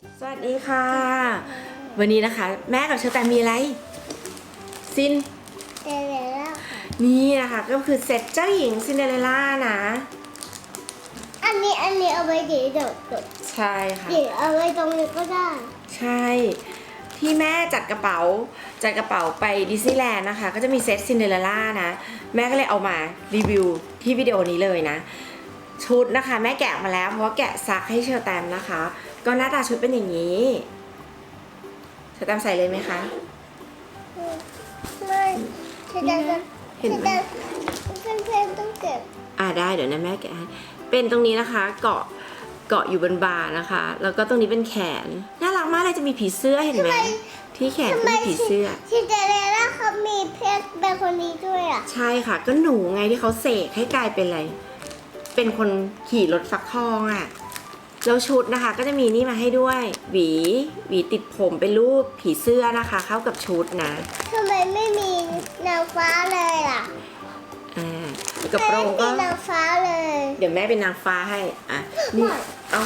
สวัสดีค่ะ วันนี้นะคะ แม่กับเชอร์แตมมีอะไร ซินเดี๋ยวเดี๋ยวแล้วค่ะนี่นะคะ ก็คือเซตเจ้าหญิงซินเดอเรลล่านะ อันนี้อันนี้เอาไว้เดี๋ยวเดี๋ยวเดี๋ยวใช่ค่ะเดี๋ยวเอาไว้ตรงนี้ก็ได้ ใช่ ที่แม่จัดกระเป๋า จัดกระเป๋าไปดิสนีย์แลนด์นะคะ ก็จะมีเซตซินเดอเรลล่านะ แม่ก็เลยเอามารีวิวที่วิดีโอนี้เลยนะ ชุดนะคะ แม่แกะมาแล้วเพราะว่าแกะซักให้เชอร์แตมนะคะ ก็หน้าตาชุดเป็นอย่างนี้เชอร์แตมใส่เลยไหมคะ ไม่เธอจะเห็นไหมเพื่อนเพื่อนๆต้องเก็บอ่าได้เดี๋ยวนะแม่แกะให้เป็นตรงนี้นะคะ เกาะเกาะอยู่บนบ่านะคะ แล้วก็ตรงนี้เป็นแขนน่ารักมากเลยจะมีผีเสื้อเห็นไหมที่แขนทำก็ไมมีผีเสื้อ ซินเดอเรลล่าเขามีเพชรเป็นคนนี้ด้วยอะใช่ค่ะ ก็หนูไงที่เขาเสกให้กลายเป็นอะไร เป็นคนขี่รถฟักทองอะ่ะ แล้วชุดนะคะก็จะมีนี่มาให้ด้วย หวี หวีติดผมเป็นรูปผีเสื้อนะคะ เข้ากับชุดนะทำไมไม่มีนางฟ้าเลยล่ะอ่ากระโปรงไม่ก็มีนางฟ้าเลย เดี๋ยวแม่เป็นนางฟ้าให้ อะ นี่ เอา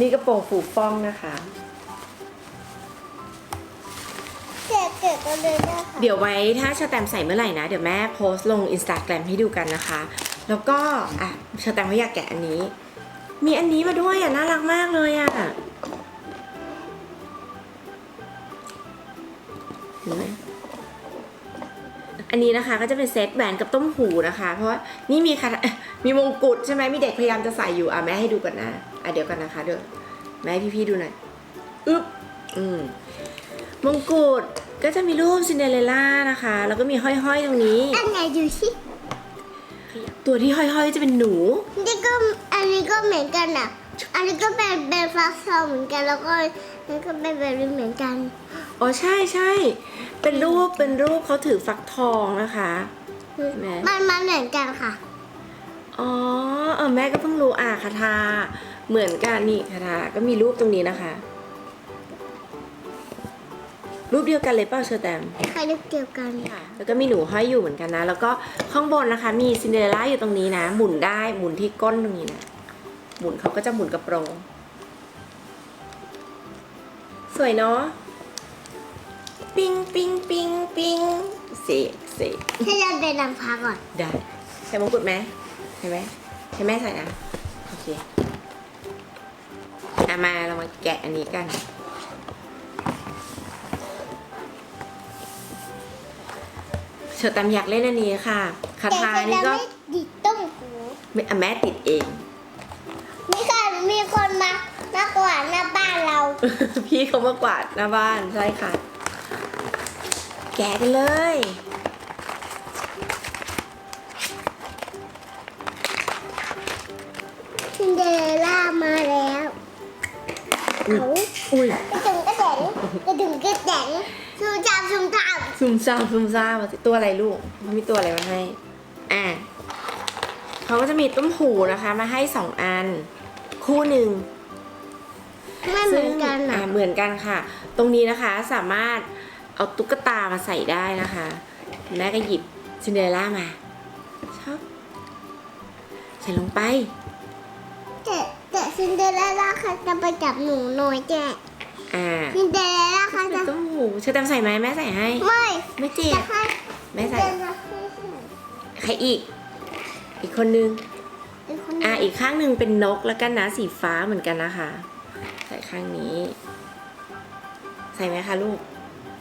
นี่กระโปรงฟูฟ่องนะคะเก็บเก็บกันเลยนะคะเดี๋ยวไว้ถ้าชาแตมใส่เมื่อไหร่นะ เดี๋ยวแม่โพสต์ลงอินสตาแกรมให้ดูกันนะคะ แล้วก็ อะชาแตมเขาอยากแกะอันนี้ มีอันนี้มาด้วยอะน่ารักมากเลยอะเห็นไหมอันนี้นะคะก็จะเป็นเซตแหวนกับต้มหูนะคะ เพราะว่านี่มีคาถามีมงกุฎใช่ไหมมีเด็กพยายามจะใส่อยู่อะแม่ให้ดูก่อนนะอะเดี๋ยวกันนะคะเดี๋ยวแม่ให้พี่ๆดูหน่อยอึ๊บอืมมงกุฎก็จะมีรูปซินเดอเรลล่านะคะ แล้วก็มีห้อยๆตรงนี้อันไหนดูสิ ตัวที่ห้อยๆจะเป็นหนู นี่ก็อันนี้ก็เหมือนกันอะ อันนี้ก็เป็นเป็นฟักทองเหมือนกันแล้วก็อันนี้ก็เป็นแบบนี้เหมือนกัน อ๋อใช่ใช่เป็นรูปเป็นรูปเขาถือฟักทองนะคะแม่มันมันเหมือนกันค่ะ อ๋อเออแม่ก็เพิ่งรู้อะคาทาเหมือนกันนี่คาทาก็มีรูปตรงนี้นะคะ รูปเดียวกันเลยเปล่าเชอร์แตมใครเรียกเกี่ยวกันแล้วก็มีหนูห้อยอยู่เหมือนกันนะ แล้วก็ข้างบนนะคะ มีซินเดอเรลล่าอยู่ตรงนี้นะ หมุนได้หมุนที่ก้นตรงนี้นะ หมุนเขาก็จะหมุนกระโปรง สวยเนาะ ปิงปิงปิงปิงเสกเสกให้เราเป็นนางฟ้าก่อน ได้ ใส่มงกุฎไหมใช่ไหมให้แม่ใส่นะ โอเคอามาเรามาแกะอันนี้กัน เชอร์แตมอยากเล่นอันนี้ค่ะคาแต่ทาจะนี่ก็ไม่ดิดต้มหูไม่อะแม่ติดเอง มีค่ะมีคนมามากกว่าหน้าบ้านเรา พี่เขามากวาดหน้าบ้านใช่ค่ะ แกะกันเลย ซินเดอเรลล่ามาแล้วอุ๊ย เอาอุ้ยกระดึงกระแดงกระดึงกระแดงซูมจามซูมจาม ซุ่มซ่ามซุ่มซ่ามมาสิตัวอะไรลูกมันมีตัวอะไรมาให้ อะเขาก็จะมีต้มหูนะคะ มาให้สองอัน คู่หนึ่งไม่เหมือนกันซึ่งอะเหมือนกันค่ะ ตรงนี้นะคะสามารถเอาตุ๊กตามาใส่ได้นะคะแม่ก็หยิบซินเดอเรลล่ามาชอบใส่ลงไปแต่แต่ซินเดอเรลล่าค่ะจะไปจับหนูน้อยแก อ่าซินเดอเรลล่าค่ะจะต้มหูเชอแตมใส่ไหมแม่ใส่ให้ ไม่ไม่เจ็จะบให้แม่ใส่ จะให้ใครอีก อีกคนนึงเป็นคนอ่าอีกข้างหนึ่งเป็นนกแล้วกันนะสีฟ้าเหมือนกันนะคะ ใส่ข้างนี้ ใส่ไหมคะลูก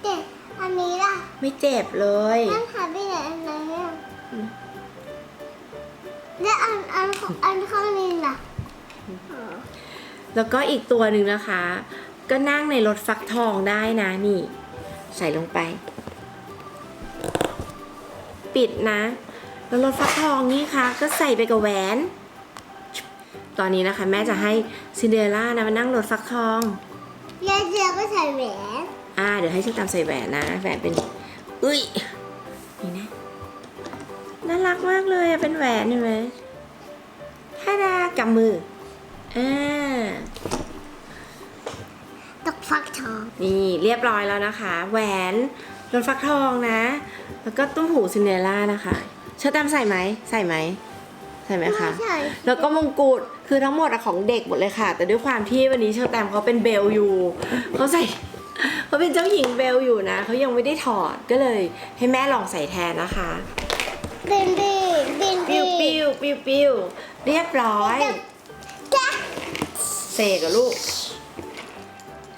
แต่อันนี้ล่ะไม่เจ็บเลย นั่นหายไปไหนอันไหนอะอืม และอันอันอันข้างนี้ล่ะอ๋อแล้วก็อีกตัวหนึ่งนะคะ ก็นั่งในรถฟักทองได้นะนี่ ใส่ลงไป ปิดนะ แล้วรถฟักทองนี่ค่ะ ก็ใส่ไปกับแหวน ตอนนี้นะคะ แม่จะให้ซินเดอเรลล่านะมานั่งรถฟักทองยายเจียก็ใส่แหวนอ่าเดี๋ยวให้ฉันตามใส่แหวนนะแหวนเป็นอุ้ยนี่นะน่ารักมากเลยอะเป็นแหวนเห็นไหมท่าดากำมืออ่าตก ฟักทอง นี่เรียบร้อยแล้วนะคะ แหวนรถฟักทองนะ แล้วก็ตุ้มหูซินเดอเรลล่านะคะเชอร์แตมใส่ไหมใส่ไหมใช่ไหมคะใช่แล้วก็มงกุฎคือทั้งหมดอะของเด็กหมดเลยค่ะ แต่ด้วยความที่วันนี้เชอร์แตมเขาเป็นเบลอยู่เขาใส่ เขาเป็นเจ้าหญิงเบลอยู่นะเขายังไม่ได้ถอดก็เลยให้แม่ลองใส่แทนนะคะบินบินบินปิ้วปิ้วปิ้วปิ้วเรียบร้อยจ้ะเสกกับลูก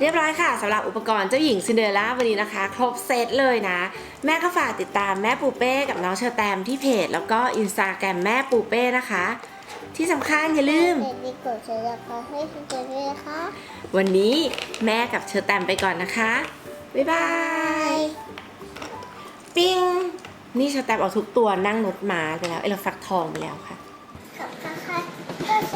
เรียบร้อยค่ะสำหรับอุปกรณ์เจ้าหญิงซินเดอเรลล่าวันนี้นะคะ ครบเซตเลยนะ แม่ก็ฝากติดตามแม่ปูเป้กับน้องเชอร์แตมที่เพจ แล้วก็อินสตาแกรมแม่ปูเป้นะคะ ที่สำคัญอย่าลืม เด็กดีกดใช้ราคาให้คุณเจด้วยนะคะวันนี้แม่กับเชอร์แตมไปก่อนนะคะ บ๊ายบายปิ้ง นี่เชอร์แตมเอาทุกตัวนั่งรถม้าไปแล้ว เอ้ยเราฟักทองไปแล้วค่ะ ขอบคุณค่ะช่วยแช